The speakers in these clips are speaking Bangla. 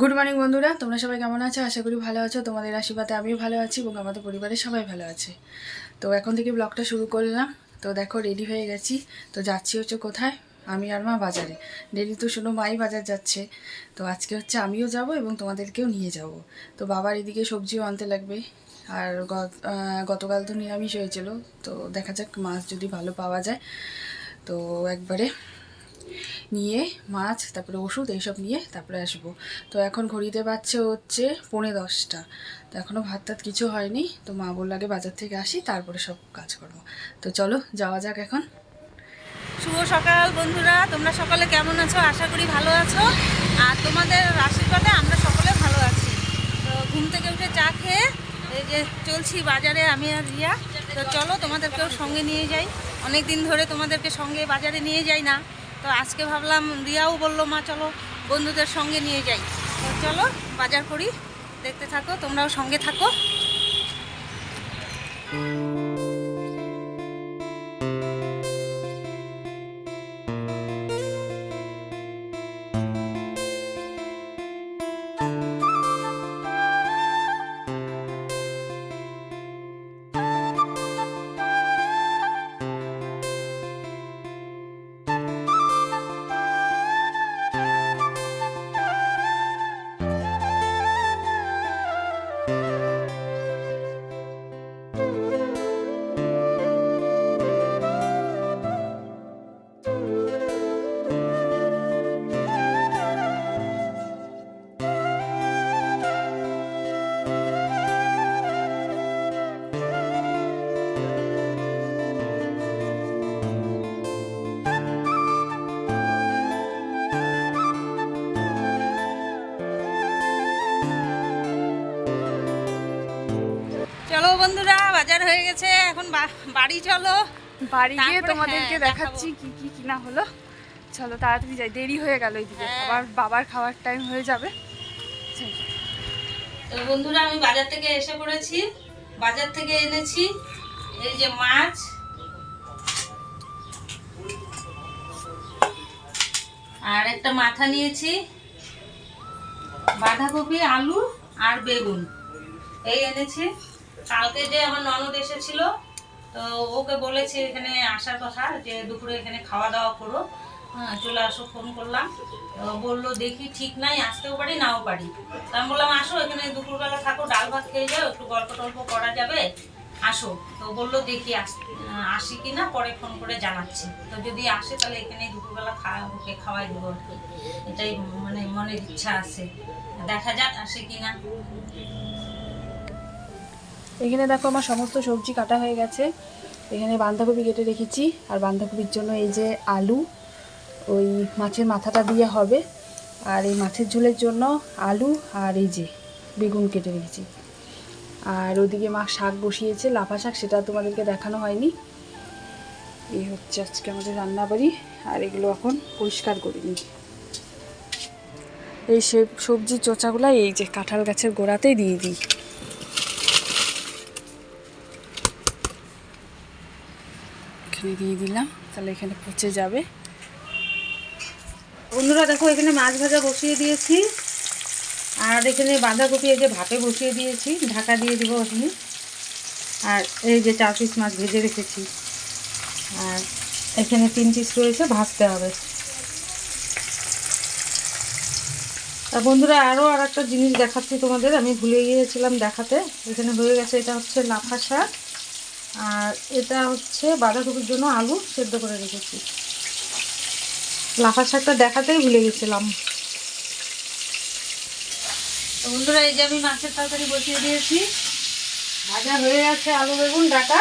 গুড মর্নিং বন্ধুরা। তোমরা সবাই কেমন আছো? আশা করি ভালো আছো। তোমাদের আশীর্বাদে আমিও ভালো আছি এবং আমাদের পরিবারের সবাই ভালো আছে। তো এখন থেকে ব্লগটা শুরু করলাম। তো দেখো রেডি হয়ে গেছি। তো যাচ্ছি হচ্ছে কোথায়? আমি আর মা বাজারে। ডেলি তো শুনো, মাই বাজার যাচ্ছে। তো আজকে হচ্ছে আমিও যাব এবং তোমাদেরকেও নিয়ে যাব। তো বাবার এদিকে সবজিও আনতে লাগবে। আর গতকাল তো নিরামিষ হয়েছিল। তো দেখা যাক মাছ যদি ভালো পাওয়া যায়। তো একবারে নিয়ে, মাছ, তারপরে ওষুধ, এইসব নিয়ে তারপরে আসব। তো এখন ঘড়িতে পাচ্ছে হচ্ছে পৌনে দশটা। তো এখনও ভাত টাত কিছু হয়নি। তো মা বলল, আগে বাজার থেকে আসি, তারপরে সব কাজ করব তো চলো, যাওয়া যাক এখন। শুভ সকাল বন্ধুরা, তোমরা সকালে কেমন আছো? আশা করি ভালো আছো। আর তোমাদের আশীর্বাদে আমরা সকলে ভালো আছি। তো ঘুম থেকে উঠে চা খেয়ে, এই যে চলছি বাজারে, আমি আর রিয়া। তো চলো, তোমাদেরকেও সঙ্গে নিয়ে যাই। অনেক দিন ধরে তোমাদেরকে সঙ্গে বাজারে নিয়ে যাই না। তো আজকে ভাবলাম রিয়াও বলল, মা, চলো বন্ধুদের সঙ্গে নিয়ে যাই। তো চলো, বাজার করি, দেখতে থাকো, তোমরাও সঙ্গে থাকো। হয়ে গেছে এখন বাড়ি চলো। বাড়ি গিয়ে তোমাদেরকে হ্যাঁ, দেখাচ্ছি কি কি কিনা হলো। চলো তাড়াতাড়ি যাই দেরি হয়ে গেল এইদিকে হ্যাঁ। আবার বাবার খাওয়ার টাইম হয়ে যাবে। বন্ধুরা আমি বাজার থেকে এসে পড়েছি। বাজার থেকে এনেছি এই যে মাছ। আর একটা মাথা নিয়েছি। বাঁধাকপি আলু আর বেগুন। এই এনেছি। কালকে যে আমার ননদ এসেছিল, তো ওকে বলেছি এখানে আসার কথা যে দুপুরে এখানে খাওয়া দাওয়া করো। হ্যাঁ চলে আসো ফোন করলাম। বলল, দেখি ঠিক নাই, আসতেও পারি, নাও পারি। তা আমি বললাম, আসো, এখানে দুপুরবেলা থাকো, ডাল ভাত খেয়ে যাও, একটু গল্প টল্প করা যাবে, আসো। তো বলল, দেখি আসি কি না, পরে ফোন করে জানাচ্ছি। তো যদি আসে, তাহলে এখানে দুপুরবেলা খাওয়া ওকে খাওয়াই দেবো আর কি। এটাই মানে মনের ইচ্ছা আছে। দেখা যাক, আসে কি না। এখানে দেখো আমার সমস্ত সবজি কাটা হয়ে গেছে। এখানে বাঁধাকপি কেটে রেখেছি। আর বাঁধাকপির জন্য এই যে আলু, ওই মাছের মাথাটা দিয়ে হবে। আর এই মাছের ঝোলের জন্য আলু আর এই যে বেগুন কেটে রেখেছি। আর ওদিকে মা শাক বসিয়েছে, লাফা শাক, সেটা তোমাদেরকে দেখানো হয়নি। এই হচ্ছে আজকে আমাদের রান্নাবাড়ি। আর এগুলো এখন পরিষ্কার করে নিই। এই সে- সবজির চোচাগুলো এই যে কাঁঠাল গাছের গোড়াতেই দিয়ে দিই। এখানে দিয়ে দিলাম, তাহলে এখানে পচে যাবে। বন্ধুরা, দেখো, এখানে মাছ ভাজা বসিয়ে দিয়েছি। আর এখানে বাঁধাকপি এই যে ভাপে বসিয়ে দিয়েছি, ঢাকা দিয়ে দিব ওখানে আর এই যে চার পিস মাছ ভেজে রেখেছি। আর এখানে তিন পিস রয়েছে, ভাজতে হবে। আর বন্ধুরা আরও আর একটা জিনিস দেখাচ্ছি তোমাদের, আমি ভুলে গিয়েছিলাম দেখাতে। এখানে হয়ে গেছে, এটা হচ্ছে লাফা শাক। আর এটা হচ্ছে বাঁধাকপির জন্য আলু সেদ্ধ করে রেখেছি। লাফা শাকটা দেখাতেই ভুলে গেছিলাম। বন্ধুরা, এই যে আমি মাছের তরকারি বসিয়ে দিয়েছি। ভাজা হয়ে গেছে আলু, বেগুন, ডাটা।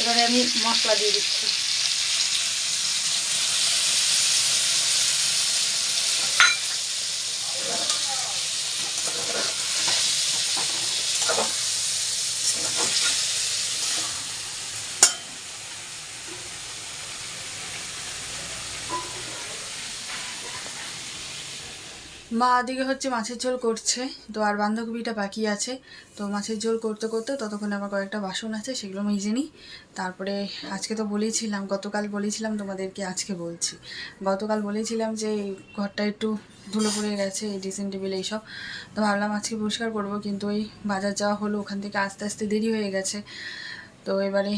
এবারে আমি মশলা দিয়ে দিচ্ছি। মা দিকে হচ্ছে মাছের ঝোল করছে, তো আর বাঁধাকপিটা বাকি আছে। তো মাছের ঝোল করতে করতে ততক্ষণে আমার কয়েকটা বাসন আছে, সেগুলো মেজে নিই। তারপরে আজকে তো বলেছিলাম গতকাল বলেছিলাম তোমাদেরকে আজকে বলছি। গতকাল বলেছিলাম যে ঘরটা একটু ধুলো পড়ে গেছে, এই ড্রেসিং টেবিল এইসব তো ভাবলাম আজকে পরিষ্কার করব, কিন্তু ওই বাজার যাওয়া হলো, ওখান থেকে আস্তে আস্তে দেরি হয়ে গেছে। তো এবারে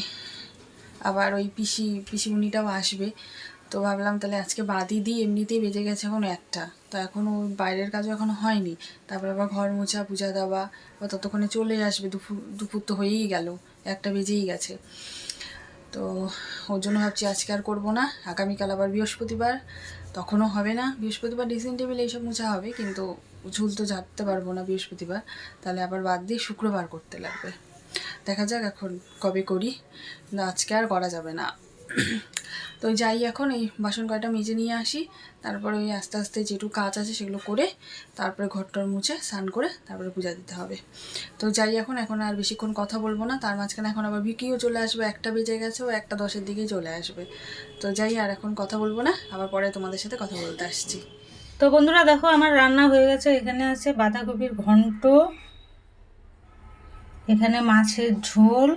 আবার ওই পিসি পিসিমুনিটাও আসবে। তো ভাবলাম তাহলে আজকে বাদই দিই এমনিতেই বেজে গেছে এখন একটা। তো এখনও বাইরের কাজও এখনও হয়নি। তারপর আবার ঘর মোছা, পূজা দেওয়া বা ততক্ষণে চলে আসবে। দুপুর দুপুর তো হয়েই গেল। একটা বেজেই গেছে। তো ওর জন্য ভাবছি আজকে আর করব না। আগামীকাল আবার বৃহস্পতিবার। তখনও হবে না। বৃহস্পতিবার ড্রেসিং টেবিল এইসব মোছা হবে, কিন্তু ঝুল তো ঝাড়তে পারব না বৃহস্পতিবার। তাহলে আবার বাদ দিয়ে শুক্রবার করতে লাগবে। দেখা যাক এখন কবে করি। আজকে আর করা যাবে না। তো যাই এখন এই বাসন কয়টা মেজে নিয়ে আসি। তারপরে ওই আস্তে আস্তে যেটুকু কাজ আছে সেগুলো করে তারপরে ঘরটর মুছে স্নান করে তারপরে পূজা দিতে হবে। তো যাই এখন এখন আর বেশিক্ষণ কথা বলব না। তার মাঝখানে এখন আবার ভিকিও চলে আসবে। একটা বেজে গেছে, ও একটা দশের দিকেই চলে আসবে। তো যাই, আর এখন কথা বলব না। আবার পরে তোমাদের সাথে কথা বলতে আসছি। তো বন্ধুরা, দেখো আমার রান্না হয়ে গেছে। এখানে আছে বাঁধাকপির ঘন্ট, এখানে মাছের ঝোল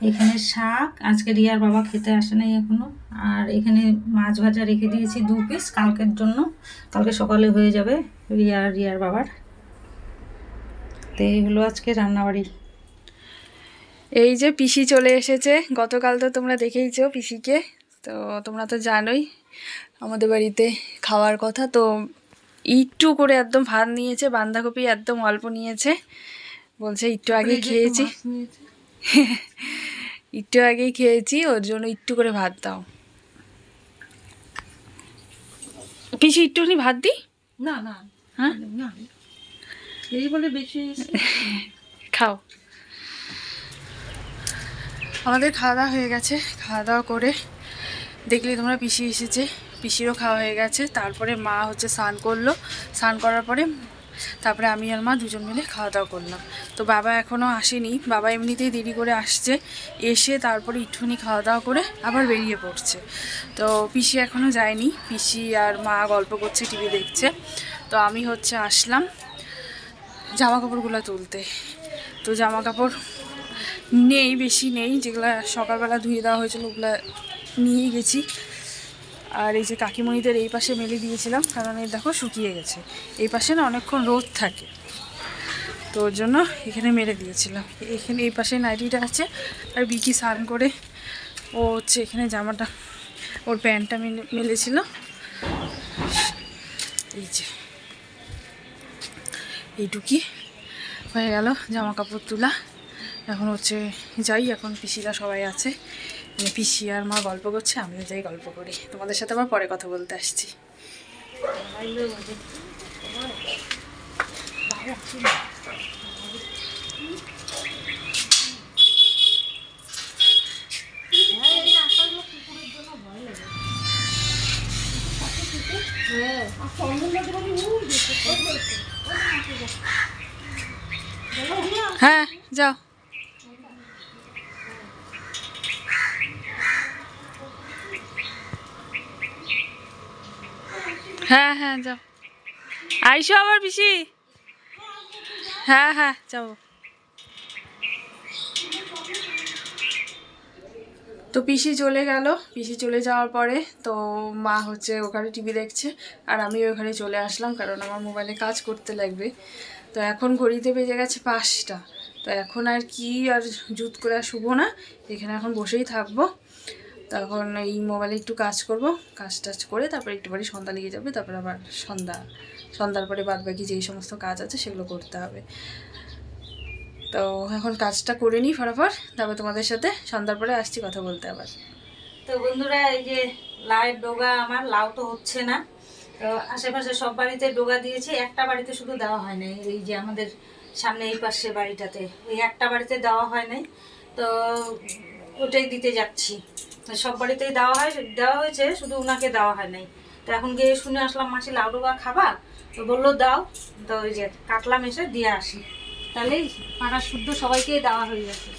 এখানে শাক আজকে রিয়ার বাবা খেতে আসে নাই এখনও। আর এখানে মাছ ভাজা রেখে দিয়েছি দু পিস কালকের জন্য। কালকে সকালে হয়ে যাবে রিয়া রিয়ার বাবার। তো এই হলো আজকে রান্নাবাড়ি। এই যে পিসি চলে এসেছে। গতকাল তো তোমরা দেখেইছো পিসিকে। তো তোমরা তো জানোই আমাদের বাড়িতে খাওয়ার কথা। তো একটু করে একদম ভাত নিয়েছে বাঁধাকপি একদম অল্প নিয়েছে। বলছে একটু আগে খেয়েছি। একটু আগেই খেয়েছি ওর জন্য একটু করে ভাত দাও। পিসি একটুখানি ভাত দিই? না না। হ্যাঁ? না। এই বলে বেশি খাও। আমাদের খাওয়া দাওয়া হয়ে গেছে। খাওয়া দাওয়া করে দেখলে তোমরা পিসি এসেছে। পিসিরও খাওয়া হয়ে গেছে। তারপরে মা হচ্ছে স্নান করল। স্নান করার পরে তারপরে আমি আর মা দুজন মিলে খাওয়া দাওয়া করলাম। তো বাবা এখনও আসেনি। বাবা এমনিতেই দেরি করে আসছে। এসে তারপরে একটুখানি খাওয়া দাওয়া করে আবার বেরিয়ে পড়ছে। তো পিসি এখনও যায়নি। পিসি আর মা গল্প করছে, টিভি দেখছে। তো আমি হচ্ছে আসলাম জামা কাপড়গুলো তুলতে। তো জামা কাপড় নেই, বেশি নেই। যেগুলো সকালবেলা ধুয়ে দেওয়া হয়েছিল ওগুলো নিয়ে গেছি। আর এই যে কাকিমণিদের এই পাশে মেলে দিয়েছিলাম, কারণ এই দেখো শুকিয়ে গেছে। এই পাশে না অনেকক্ষণ রোদ থাকে। তো ওর জন্য এখানে মেরে দিয়েছিলাম। এখানে এই পাশে নাইটিটা আছে আর বিকি স্নান করে ও হচ্ছে এখানে জামাটা, ওর প্যান্টটা মেলে, মেলেছিল। এই যে, এইটুকি হয়ে গেল জামা কাপড় তোলা। এখন হচ্ছে যাই, এখন পিসিরা সবাই আছে। মানে পিসি আর মা গল্প করছে, আমিও যাই গল্প করি। তোমাদের সাথে আবার পরে কথা বলতে আসছি। হ্যাঁ যাও। হ্যাঁ হ্যাঁ যাও। আইসো আবার পিসি। হ্যাঁ হ্যাঁ যাব। তো পিসি চলে গেল। পিসি চলে যাওয়ার পরে তো মা হচ্ছে ওখানে টিভি দেখছে আর আমি ওখানে চলে আসলাম কারণ আমার মোবাইলে কাজ করতে লাগবে। তো এখন ঘড়িতে বেজে গেছে পাঁচটা। তো এখন আর কি আর জুত করে আর শুভ না। এখানে এখন বসেই থাকব। তখন এই মোবাইলে একটু কাজ করব। কাজ টাজ করে তারপর একটু বাড়ি সন্ধ্যা লেগে যাবে, তারপর আবার সন্ধ্যা সন্ধ্যার পরে বাদ বাকি যেই সমস্ত কাজ আছে সেগুলো করতে হবে। তো এখন কাজটা করে নিই ফটাফট, তারপর তোমাদের সাথে সন্ধ্যার পরে আসছি কথা বলতে আবার। তো বন্ধুরা, এই যে লাউয়ের ডোগা আমার, লাউ তো হচ্ছে না। তো আশেপাশে সব বাড়িতে ডোগা দিয়েছি, একটা বাড়িতে শুধু দেওয়া হয় নাই। এই যে আমাদের সামনে এই পাশে বাড়িটাতে, ওই একটা বাড়িতে দেওয়া হয় নাই। তো ওটাই দিতে যাচ্ছি। সব বাড়িতেই দেওয়া হয়, দেওয়া হয়েছে, শুধু ওনাকে দেওয়া হয় নাই। তো এখন গিয়ে শুনে আসলাম, মাসি লাউ গা খাবা? তো বলল, দাও। তো ওই যে কাটলাম এসে দিয়ে আসি। তাহলে পাড়ার শুদ্ধ সবাইকে দেওয়া হয়ে গেছে।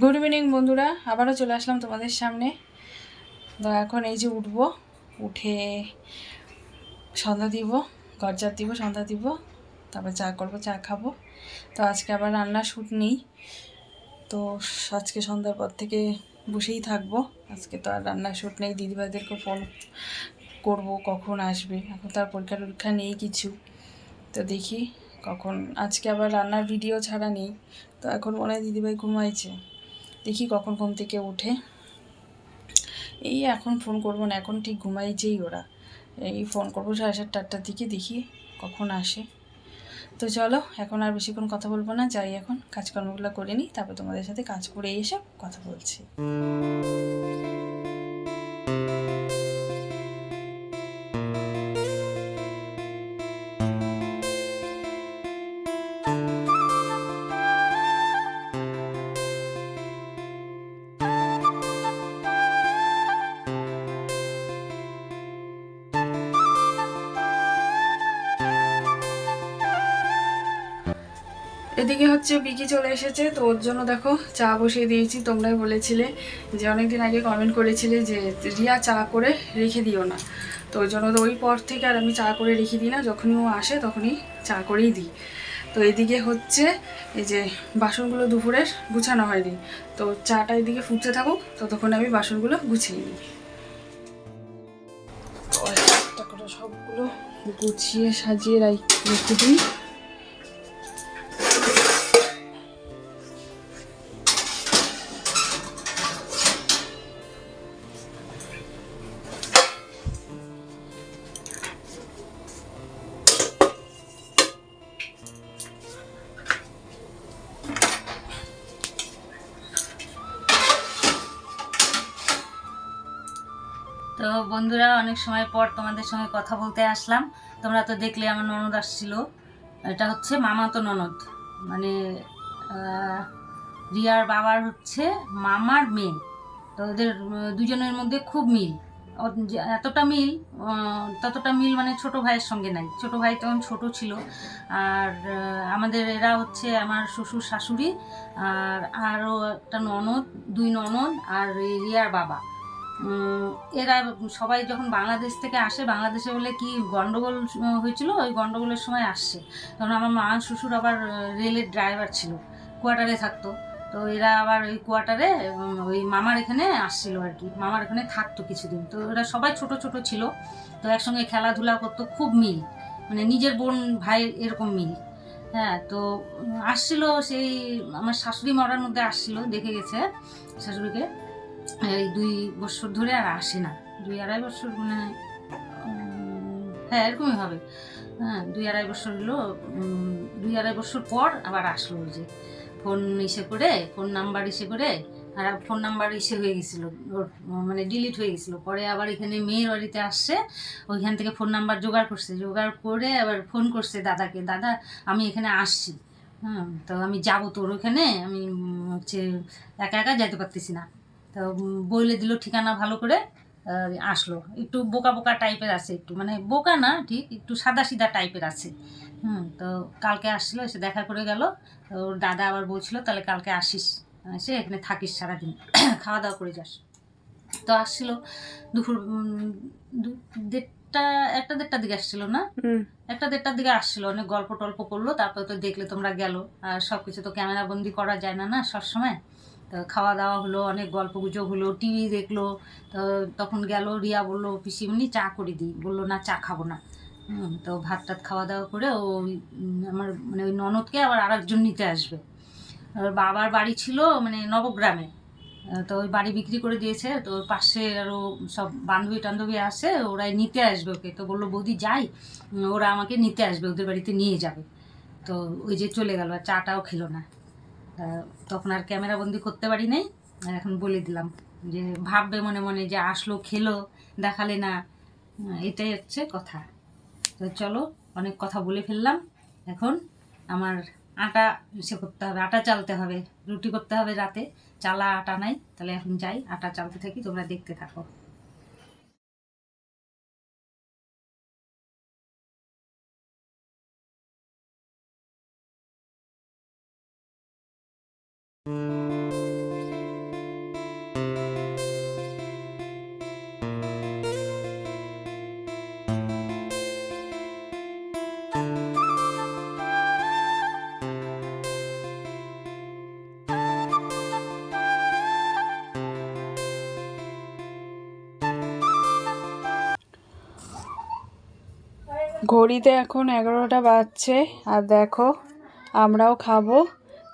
গুড ইভিনিং বন্ধুরা। আবারও চলে আসলাম তোমাদের সামনে। তো এখন এই যে উঠবো, উঠে সন্ধ্যা দিব। গরজার দিব সন্ধ্যা দিব, তারপর চা করব, চা খাব। তো আজকে আবার রান্নার শ্যুট নেই, তো আজকে সন্ধ্যার পর থেকে বসেই থাকব। আজকে তো আর রান্নার শ্যুট নেই, দিদিভাইদেরকে ফোন করব কখন আসবে, এখন তার পরীক্ষা টরীক্ষা নেই কিছু। তো দেখি কখন, আজকে আবার রান্নার ভিডিও ছাড়া নেই, তো এখন মনে হয় দিদিভাই ঘুমাইছে। দেখি কখন ঘুম থেকে উঠে। এই এখন ফোন করব না, এখন ঠিক ঘুমাইছেই ওরা। এই ফোন করব সাড়ে সাতটা, আটটার দিকে, দেখি কখন আসে। তো চলো, এখন আর বেশিক্ষণ কথা বলব না, যাই এখন। কাজকর্মগুলো করে নিই, তারপর তোমাদের সাথে কাজ করে এসে কথা বলছি। এদিকে হচ্ছে বিকি চলে এসেছে, তো ওর জন্য দেখো চা বসিয়ে দিয়েছি। তোমরাই বলেছিলে যে অনেকদিন আগে কমেন্ট করেছিলে যে রিয়া চা করে রেখে দিও না। তো ওই জন্য তো ওই পর থেকে আর আমি চা করে রেখে দিই না, যখনই ও আসে তখনই চা করেই দিই। তো এদিকে হচ্ছে এই যে বাসনগুলো দুপুরের গুছানো হয়নি, তো চাটা এদিকে ফুটতে থাকুক, ততক্ষণ আমি বাসনগুলো গুছিয়ে নিই। সবগুলো গুছিয়ে সাজিয়ে রাই- রেখে দিই। তো বন্ধুরা, অনেক সময় পর তোমাদের সঙ্গে কথা বলতে আসলাম। তোমরা তো দেখলে আমার ননদ আসছিল। এটা হচ্ছে মামাতো ননদ। মানে রিয়ার বাবার হচ্ছে মামার মেয়ে। তো ওদের দুজনের মধ্যে খুব মিল। এতটা মিল ততটা মিল মানে ছোট ভাইয়ের সঙ্গে নাই। ছোট ভাই তখন ছোট ছিল। আর আমাদের এরা হচ্ছে আমার শ্বশুর শাশুড়ি। আর আরও একটা ননদ, দুই ননদ, আর রিয়ার বাবা। এরা সবাই যখন বাংলাদেশ থেকে আসে বাংলাদেশে বলে কি গন্ডগোল আহ, হয়েছিল? ওই গন্ডগোলের সময় আসছে। তখন আমার মা শ্বশুর আবার রেলের ড্রাইভার ছিল কোয়ার্টারে থাকতো। তো এরা আবার ওই কোয়ার্টারে ওই মামার এখানে আসছিল আর কি। মামার এখানে থাকতো কিছুদিন। তো এরা সবাই ছোট ছোট ছিল। তো একসঙ্গে খেলাধুলা করতো খুব মিল। মানে নিজের বোন ভাই এরকম মিল। হ্যাঁ তো আসছিল সেই আমার শাশুড়ি মরার মধ্যে আসছিল দেখে গেছে শাশুড়িকে। এই দুই বছর ধরে আর আসে না। দুই আড়াই বছর মানে হ্যাঁ এরকমই হবে। হ্যাঁ দুই আড়াই বছর হলো দুই আড়াই বছর পর আবার আসলো ওই যে ফোন ইসে করে, ফোন নাম্বার ইসে করে, আর ফোন নাম্বার ইসে হয়ে গেছিল, ওর মানে ডিলিট হয়ে গেছিল। পরে আবার এখানে মেয়ের বাড়িতে আসছে, ওইখান থেকে ফোন নাম্বার জোগাড় করছে। জোগাড় করে আবার ফোন করছে দাদাকে, দাদা, আমি এখানে আসছি। হ্যাঁ তো আমি যাব তোর ওখানে, আমি হচ্ছে একা একা যেতে পারতেছি না। তো বলে দিল ঠিকানা ভালো করে আসলো। একটু বোকা বোকা টাইপের আছে একটু মানে বোকা না ঠিক? একটু সাদা সিধা টাইপের আছে। হুম তো কালকে আসছিল এসে দেখা করে গেল। ওর দাদা আবার বলছিল তাহলে কালকে আসিস এসে এখানে থাকিস সারাদিন। খাওয়া দাওয়া করে যাস। তো আসছিল দুপুর দেড়টা একটা দেড়টার দিকে আসছিল না? একটা দেড়টার দিকে আসছিল অনেক গল্প টল্প করল তারপর তো দেখলে তোমরা গেল। আর সব কিছু তো ক্যামেরা বন্দি করা যায় না না সবসময়? তো খাওয়া দাওয়া হলো অনেক গল্প গুজব হলো টিভি দেখল তো তখন গেল রিয়া বলল পিসিমনি চা করে দিই। বলল না চা খাব না। তো ভাত টাত খাওয়া দাওয়া করে ও ওই, আমার মানে ওই ননদকে আবার আরেকজন নিতে আসবে। বাবার বাড়ি ছিল মানে নবগ্রামে। তো ওই বাড়ি বিক্রি করে দিয়েছে তো ওর পাশে আরও সব বান্ধবী টান্ধবী আসে ওরাই নিতে আসবে ওকে। তো বলল বৌদি যাই। ওরা আমাকে নিতে আসবে ওদের বাড়িতে নিয়ে যাবে। তো ওই যে চলে গেল আর চাটাও খেলো না। তখন আর ক্যামেরা বন্দি করতে পারি নাই। এখন বলে দিলাম যে, ভাববে মনে মনে যে, আসলো, খেলো, দেখালে না। এটাই হচ্ছে কথা। তো চলো, অনেক কথা বলে ফেললাম। এখন আমার আটা সে করতে হবে, আটা চালতে হবে। রুটি করতে হবে রাতে। চালা আটা নাই, তাহলে এখন যাই, আটা চালতে থাকি, তোমরা দেখতে থাকো। ঘড়িতে এখন এগারোটা বাজছে, আর দেখো, আমরাও খাব।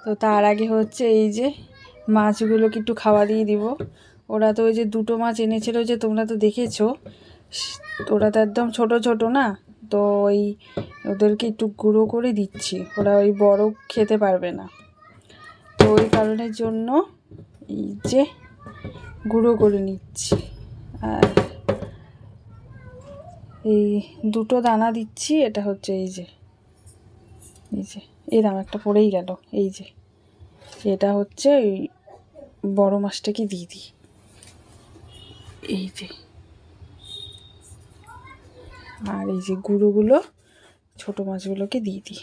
তো তার আগে হচ্ছে এই যে মাছগুলোকে একটু খাওয়া দিয়ে দিব। ওরা তো ওই যে দুটো মাছ এনেছিল যে তোমরা তো দেখেছ। ওরা তো একদম ছোট ছোট না? তো ওই ওদেরকে একটু গুঁড়ো করে দিচ্ছি। ওরা ওই বড় খেতে পারবে না। তো ওই কারণের জন্য এই যে গুঁড়ো করে নিচ্ছি। আর এই দুটো দানা দিচ্ছি, এটা হচ্ছে এই যে এই যে, এই দাম একটা পড়েই গেল, এই যে, এটা হচ্ছে ওই বড়ো মাছটাকে দিয়ে দিই, এই যে, আর এই যে গুঁড়োগুলো, ছোটো মাছগুলোকে দিয়ে দিই।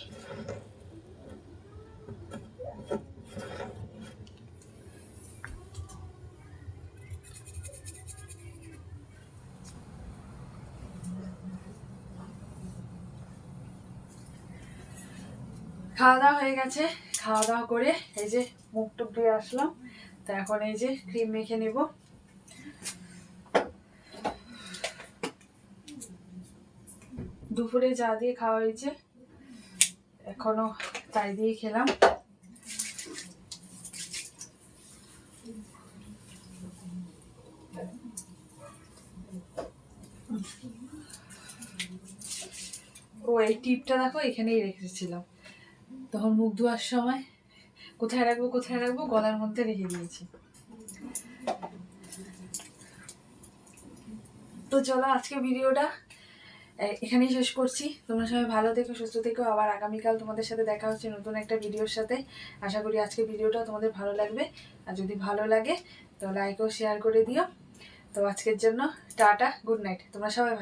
খাওয়া দাওয়া হয়ে গেছে। খাওয়া দাওয়া করে এই যে মুখ টুক ধুয়ে আসলাম। তো এখন এই যে ক্রিম মেখে নেব। দুপুরে যা দিয়ে খাওয়া হয়েছে। এখনও তাই দিয়ে খেলাম। ও, এই টিপটা দেখো, এখানেই রেখেছিলাম। তখন মুখ ধোয়ার সময় কোথায় রাখব কোথায় রাখব, গলার মধ্যে রেখে দিয়েছি। তো চলো আজকে ভিডিওটা এখানেই শেষ করছি। তোমরা সবাই ভালো থেকো, সুস্থ থেকো। আবার আগামীকাল তোমাদের সাথে দেখা হচ্ছে নতুন একটা ভিডিওর সাথে। আশা করি আজকে ভিডিওটা তোমাদের ভালো লাগবে। আর যদি ভালো লাগে, তো লাইক ও শেয়ার করে দিও। তো আজকের জন্য টাটা গুড নাইট তোমরা সবাই ভালো